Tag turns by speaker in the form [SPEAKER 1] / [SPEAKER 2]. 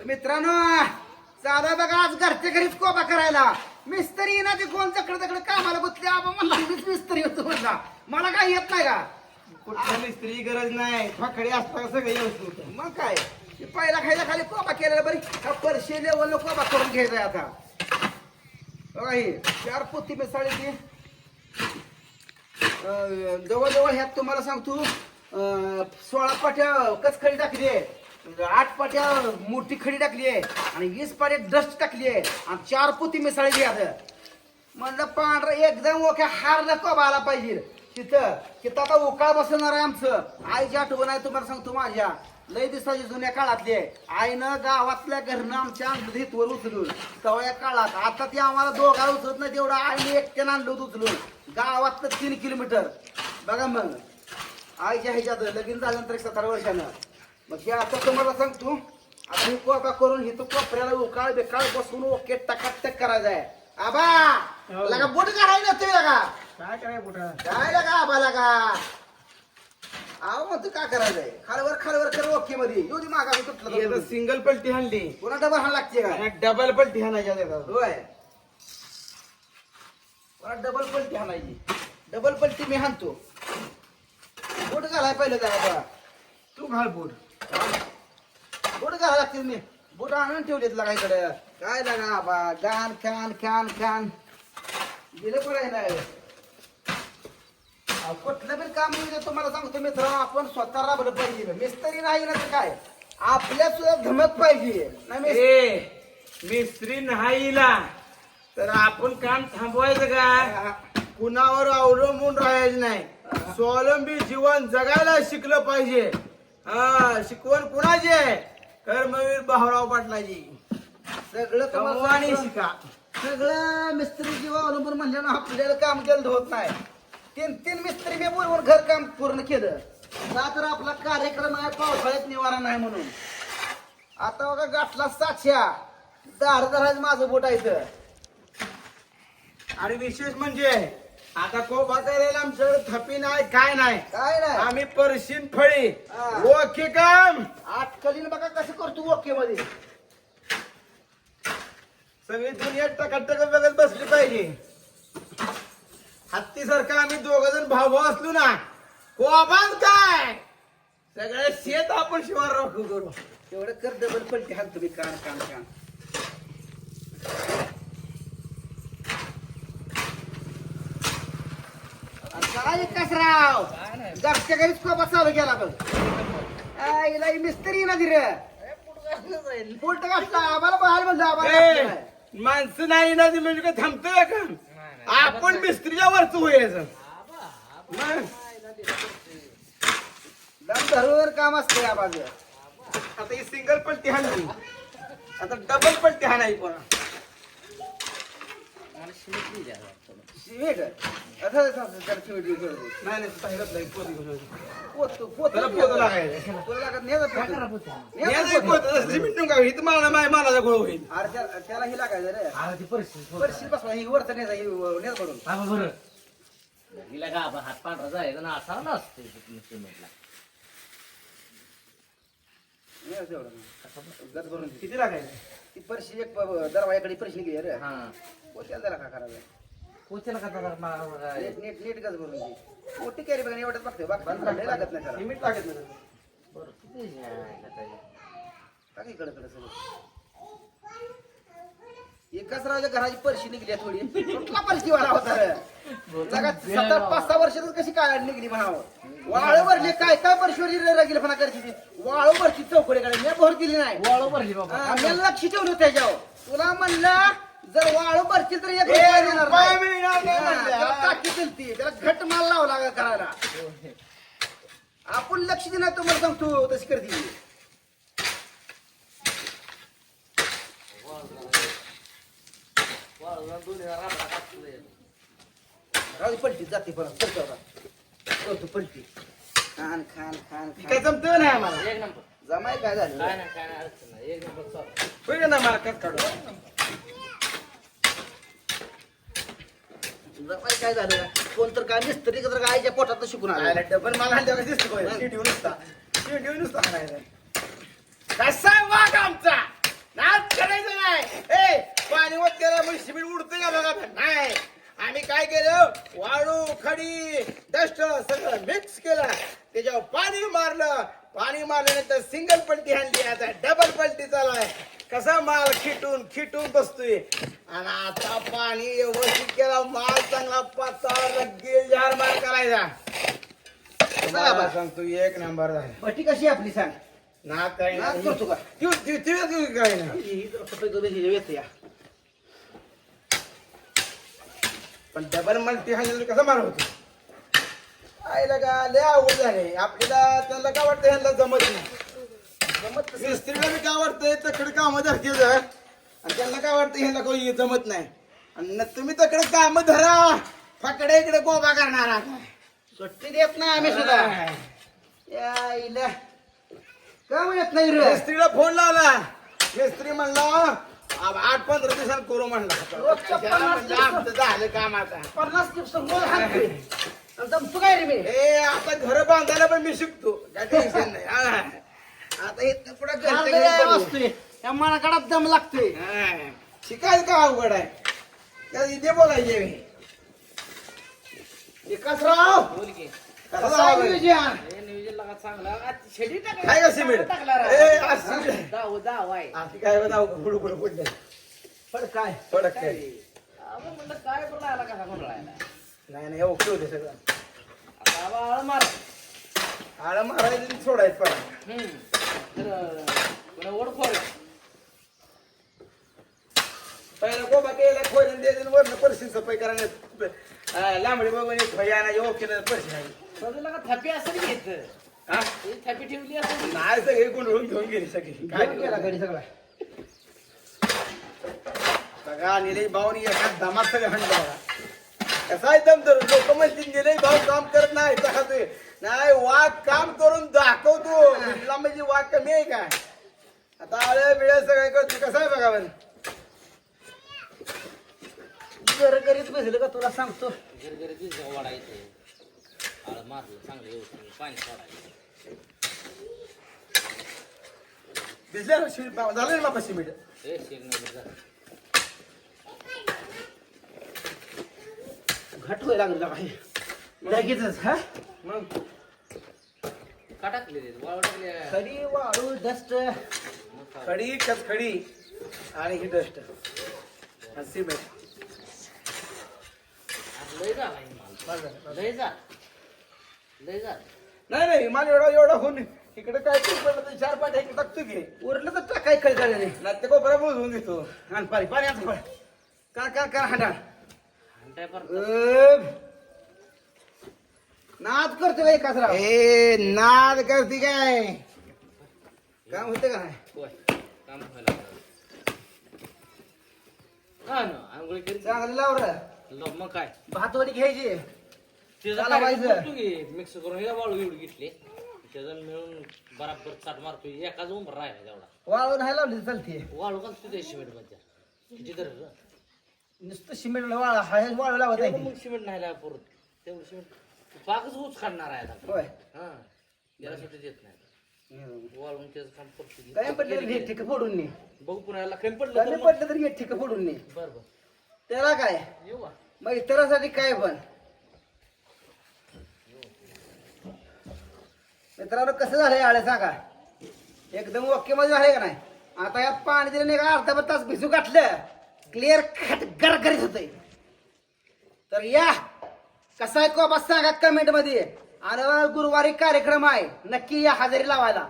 [SPEAKER 1] तर मित्रांनो चाला बघा आज घरच्या घरीच कोबा करायला. मिस्त्री ना ते कोण चकडे तकडे कामाला बसले आबा म्हणला मीच मिस्त्री होतो म्हणला. मला काय येत नाही का?
[SPEAKER 2] कुठल्या मिस्त्री गरज नाही. फाकडे असता सगळं व्यवस्थित होतं.
[SPEAKER 1] मग काय? ते पहिला खायला खाली कोबा केलेला बरी. हा परशे लेवल कोबा करून घ्यायचा आता. बघा हे चार पोती मिसाळीची जवळजवळ ह्यात तुम्हाला सांगतो सोळा पाट्या कचखडी टाकली आहे. आठ पाट्या मोठी खडी टाकली आहे आणि वीस पाट्या डस्ट टाकली आहे. आणि चार पोती मिसाळी घ्या म्हणलं पांढरा एकदम ओके हारला नको आला पाहिजे. तिथं तिथं आता उकाळ बसणार आहे आमचं. आईची आठवण आहे तुम्हाला सांगतो माझ्या. लय दिवसाची जुन्या काळातली आहे. आईनं गावातल्या घरनं आमच्या आणलं हितवर उचलून तवया काळात. आता ती आम्हाला दोघाला उचलत नाही तेवढं आईने एकट्यानं आणलं होतं उचलून. गावातलं तीन किलोमीटर. बघा मग. आईच्या ह्याच्यात लगीन झाल्यानंतर एक सतरा वर्षानं. मग हे आता तुम्हाला सांगतो आता हे कोपा करून हिथं कोपऱ्याला उकाळ बेकाळ बसून ओके टकाटक करायचं आहे. आबा
[SPEAKER 2] हो.
[SPEAKER 1] लगा बोट काढायला नसतोय लगा.
[SPEAKER 2] काय कराय कुठं
[SPEAKER 1] काय लगा आबा लगा? अहो मग तू काय करायचंय? खालवर खालवर कर ओके मध्ये. येऊ दे मागा मी तुटलं
[SPEAKER 2] ही
[SPEAKER 1] तर.
[SPEAKER 2] सिंगल पलटी हाणली.
[SPEAKER 1] पुन्हा डबल हा लागते का?
[SPEAKER 2] डबल पलटी हाणायच्या.
[SPEAKER 1] होय. डबल पलटी हाणायची. डबल पलटी मी हाणतो. बोट घालाय पहिलं जाय
[SPEAKER 2] तू घाल बोट.
[SPEAKER 1] बोट घाला लागतील मी. बोट आणून ठेवलेत लागायकडे काय लागा आबा गान खान खान खान दिलं पण आहे नाही? अहो, कुठलं पण काम येऊ दे तुम्हाला सांगतो मित्र आपण स्वतः राबलं पाहिजे. मिस्त्री नाही ना तर काय? आपल्या सुद्धा धमक पाहिजे. नाही मिस्त्री-
[SPEAKER 2] ए मिस्त्री नाहीला. तर आपण काम थांबवायचं का? कुणावर अवलंबून राहायचं नाही. स्वावलंबी जीवन जगायला शिकलं पाहिजे. हा शिकवण कुणाची आहे? कर्मवीर भाऊराव पाटलाजी.
[SPEAKER 1] सगळं
[SPEAKER 2] कमवानी
[SPEAKER 1] सांगतो.
[SPEAKER 2] शिका.
[SPEAKER 1] सगळं मिस्त्री जीवा अवलंबून म्हणल्यानं आपल्याला काम केलं होत नाही. तीन तीन मिस्त्री मी बरोबर घर काम पूर्ण केलं. का तर आपला कार्यक्रम आहे पावसाळ्यात निवारा नाही म्हणून. आता बघा गाठला सातशा दार धरायचं माझं बोट आहे इथं.
[SPEAKER 2] आणि विशेष म्हणजे आता कोबा करायला आमच्याकडे थपी नाही काय नाही.
[SPEAKER 1] काय नाही.
[SPEAKER 2] आम्ही परशीन फळी.
[SPEAKER 1] हा.
[SPEAKER 2] ओके काम.
[SPEAKER 1] आठ कलीन बघा कसं करतो ओके मध्ये.
[SPEAKER 2] सगळी दुनिया टकाटक बघत बसली पाहिजे. हत्तीसारखं आम्ही दोघ जण भाऊ भाऊ असलो ना कोबान काय? सगळं शेत आपण शिवार राखू करू.
[SPEAKER 1] एवढं कर डबल पलटी हाल तुम्ही कान कान कान आणि काय कसराव? घरच्या घरीच कोबा चालू केला बघ. आईला मिस्त्री ना धीर उलट घातला आम्हाला पाहायला म्हणलं आम्हाला
[SPEAKER 2] ए,
[SPEAKER 1] नाही.
[SPEAKER 2] माणसं नाही ना ती म्हणजे काय थांबतोय का? आपण मिस्त्रीच्या वरच होयाचं मग,
[SPEAKER 1] दम काम असतं या बाजू
[SPEAKER 2] आता ही सिंगल पलटी हाणली. आता डबल पलटी हाणाय पण
[SPEAKER 1] शिवीट असं असं असं त्याला शिवीट बिवीट करू.
[SPEAKER 2] नाही नाही सांगितलं नाही, पोती घेऊन ये.
[SPEAKER 1] पोत पोत
[SPEAKER 2] त्याला पोतं लागायचं.
[SPEAKER 1] पोतं लागत नाही ना पोतं.
[SPEAKER 2] या
[SPEAKER 1] नाही
[SPEAKER 2] नाही
[SPEAKER 1] पोतं.
[SPEAKER 2] पोतं, सिमेंट नको गावी, इथं मला माय मालाचा गोळ होईल
[SPEAKER 1] अरे त्या- त्याला ही लागायचं रे परशी बसवा ही वरचं नेता ही नेत पडून
[SPEAKER 3] हिला का आपण हात पांढरा जायचा ना असा नसते सिमेंटला
[SPEAKER 1] नेत एवढं. गज भरून ती-
[SPEAKER 2] किती लागायचं
[SPEAKER 1] ती परशी एक दरवाजाकडे परशी गेली रे
[SPEAKER 3] हा
[SPEAKER 1] पोत्याला त्याला का करायला?
[SPEAKER 3] पोचेल का तर मला
[SPEAKER 1] नीट नीट नीट गज भरून ती मोठी कॅरी बघा एवढ्याच बघतोय. बघ लय लागत नाही त्याला.
[SPEAKER 2] सिमेंट लागत नाही
[SPEAKER 3] बरं किती आहे का तरी?
[SPEAKER 1] टाक इकडे इकडे सगळं. एकाच राजा घराची परशी निघली आहे थोडी. कुठला परशी वाला होता? रे लगा सात आठ पाच सहा वर्षातच कशी काय निघली म्हणावं? वाळू भरली काय काय परशीवरी गेली म्हणा करते ती? वाळू भरची चौकडीकडे मी भर दिली नाही.
[SPEAKER 3] वाळू भरली बाबा.
[SPEAKER 1] हा, मी लक्ष ठेवलं त्याच्यावर. तुला म्हणलं जर वाळू भरतील तर एक
[SPEAKER 2] ए,
[SPEAKER 1] रुपया देणार
[SPEAKER 2] रुपया
[SPEAKER 1] नाही.
[SPEAKER 2] मिळणार नाही
[SPEAKER 1] हा,
[SPEAKER 2] म्हणलं.
[SPEAKER 1] त्याला टाकी त्याला घट माल लावा लागा करायला. आपण लक्ष देणार तुम्हाला सांगतो तशी करते राहू दे, पलटी जाते परत करतो आता. करतो पलटी. खान खान खान
[SPEAKER 2] ती काय
[SPEAKER 1] खान
[SPEAKER 2] जमतं नाही आम्हाला?
[SPEAKER 3] एक नंबर.
[SPEAKER 1] जमाय काय झालं?
[SPEAKER 3] काय नाही काय नाही अडचण नाही. एक नंबर चालू.
[SPEAKER 2] का ना मला कट काढू.
[SPEAKER 1] काय झालं कोण तर काय मिस्त्री तर आईच्या पोटात शिकून आला.
[SPEAKER 2] डबल मला हल्ल्यावर दिसतो शिडीव नुसता. शिडीव नुसता म्हणायचा कसा वाघ आमचा? नाच करायचं नाही ए पाणी वत केला म्हणजे शिबिर उडतं का बघा? नाही. वाळू खडी डस्ट सगळं मिक्स केलं. त्याच्यावर पाणी मारलं. पाणी मारल्यानंतर सिंगल पलटी आणली. आता डबल पलटी चालाय कसा माल खिटून खिटून बसतोय. आणि आता पाणी व्यवस्थित केला. माल चांगला पातळ रग्गील जार माल करायचा. तुम्हाला सांगतो एक नंबर झाला.
[SPEAKER 1] पट्टी कशी आहे आपली सांग?
[SPEAKER 2] ना. काय
[SPEAKER 1] करतो का?
[SPEAKER 2] तू तू तू काय
[SPEAKER 1] ही ही येते या.
[SPEAKER 2] पण डबल मल्टी हँडल कसं मार होतो आईला का लय अवघड झाले. आपल्याला त्यांना काय वाटतं ह्यांना जमत नाही?
[SPEAKER 1] जमत
[SPEAKER 2] मिस्त्रीला बी काय वाटतंय? तकडे काम धरतील आणि त्यांना काय वाटतं ह्यांना काही जमत नाही. आणि न तुम्ही तकडे काम धरा. फाकडे इकडे गोबा करणार. आता.
[SPEAKER 1] सुट्टी देत नाही आम्ही सुद्धा. या इला का म्हणत नाही रे.
[SPEAKER 2] मिस्त्रीला फोन लावला. मिस्त्री म्हणला आठ पंधरा दिवसांत करू म्हणला.
[SPEAKER 1] रोजच्या पन्नास
[SPEAKER 2] म्हणलं, आमचं झालं काम आता.
[SPEAKER 1] पन्नास दिवस रोज हाणतोय. आणि जमतो काय रे मी?
[SPEAKER 2] ए आता घर बांधायला पण मी शिकतो. काय टेन्शन नाही. हा. आता इथं पुढे
[SPEAKER 1] वाजतोय त्या मनाकडात दम लागतोय.
[SPEAKER 2] शिकायचं का अवघड आहे? त्या इथे बोलायचे मी. विकासराव! कसा
[SPEAKER 1] कसं आहे?
[SPEAKER 2] झाला?
[SPEAKER 1] नियोजन?
[SPEAKER 3] लागा चांगला? आ, शेडी टाकली.
[SPEAKER 2] काय का सिमेंट?
[SPEAKER 3] टाकला राव.
[SPEAKER 2] ए, आज सिमेंट.
[SPEAKER 3] दाव दाव आहे.
[SPEAKER 2] आता काय बताव पुढे पुढे पुढे
[SPEAKER 1] पण काय?
[SPEAKER 2] फडक काय?
[SPEAKER 3] म्हणलं काय कसा
[SPEAKER 2] नाही नाही ओके होते सगळं.
[SPEAKER 3] आता आबा आळ मार.
[SPEAKER 2] आळं मारायचं आणि सोडायचं पण.
[SPEAKER 3] हम्म. तर अं, पुन्हा ओढ फोड
[SPEAKER 2] पहिला गोबा केला खोऱ्यान द्यायचं वरनं परशी सफाई करायला लांबडी बघून एक भैया नाही ओके परशी नाही
[SPEAKER 3] बाजूला का थापी असेल घेत थापी ठेवली असेल
[SPEAKER 2] नाही सगळी गुंडळून घेऊन गेली सगळी. काय
[SPEAKER 1] घेऊन गेला घरी सगळा.
[SPEAKER 2] सगळा निलय भाऊनी एका दमात सगळं हंड बघा. कसा आहे दम धरून? लोक म्हणतील निलय भाऊ काम करत नाही ते नाही वाघ काम करून दाखवतो. बिडला म्हणजे वाघ कमी आहे काय? आता आळे बिळे सगळं करतो कसं आहे बघा बरं?
[SPEAKER 1] घर घरीच बसलं का तुला सांगतो?
[SPEAKER 3] येते आळ मारलं चांगलं पाणी सोडायचं.
[SPEAKER 2] भिजलं ना शिमीट बाबा झालं ना
[SPEAKER 3] हे शेक नंबर झालं
[SPEAKER 1] घट व्हायला लागलं काही लगेचच हा?
[SPEAKER 2] मग?
[SPEAKER 3] वाळू टाकले
[SPEAKER 1] खडी वाळू डस्ट?
[SPEAKER 2] खडी कच खडी? आणि ही डस्ट आणि सिमेंट
[SPEAKER 3] आज लय माल. लय जा लय जा
[SPEAKER 2] नाही नाही मला एवढा एवढा होऊन इकडे काय तू पडलं तर चार पाठ इकडे टाकतो की.
[SPEAKER 1] उरलं तर टाकाय खळ नाही
[SPEAKER 2] नाही ते कोपरा बोलून घेतो
[SPEAKER 1] आणि पाणी पाणी आणतो फळ का का का हांडा.
[SPEAKER 3] काय
[SPEAKER 1] नाद करतो का एकाच राव
[SPEAKER 2] ए नाद करते काय?
[SPEAKER 1] काम होतं का?
[SPEAKER 3] काम ना
[SPEAKER 1] चांगलं लावर
[SPEAKER 3] मग काय?
[SPEAKER 1] भातवडी घ्यायची.
[SPEAKER 3] ते
[SPEAKER 1] त्याला व्हायचं.
[SPEAKER 3] मिक्स करून हे वाळू एवढी घेतली. त्याच्यानं मिळून बराबर चाट मारतोय एकाच उंबर राहिला तेवढा.
[SPEAKER 1] वाळू नाही लावली चालते.
[SPEAKER 3] वाळू का तुझ्या सिमेंटमध्ये किती तर
[SPEAKER 1] नुसतं सिमेंट वाळा हा वाळू लावत आहे
[SPEAKER 3] मग सिमेंट नाही लागत परत. तेवढं सिमेंट. पाकच ऊस काढणार आहे आता.
[SPEAKER 1] होय.
[SPEAKER 3] हा. त्याला सुद्धा देत नाही. वाळून त्याचं काम करतो
[SPEAKER 1] काय पडलं तरी एक ठिका फोडून ने.
[SPEAKER 3] बघू पुन्हा याला कमी पडलं
[SPEAKER 1] कमी
[SPEAKER 3] तर
[SPEAKER 1] पडलं तरी एक ठिका फोडून ने.
[SPEAKER 3] बर बर.
[SPEAKER 1] त्याला काय?
[SPEAKER 3] येऊ का?
[SPEAKER 1] मग इतरासाठी काय पण. मित्रांनो कसं झालंय आळे सांगा? एकदम ओके मध्ये झालंय का नाही? आता यात पाणी दिलं नाही का अर्धा तास भिजू घातलं. क्लिअर खट गरगरीत होतंय. तर या कसा आहे कोबा सांगा कमेंटमध्ये. आणि गुरुवारी कार्यक्रम आहे. नक्की या हजेरी लावायला.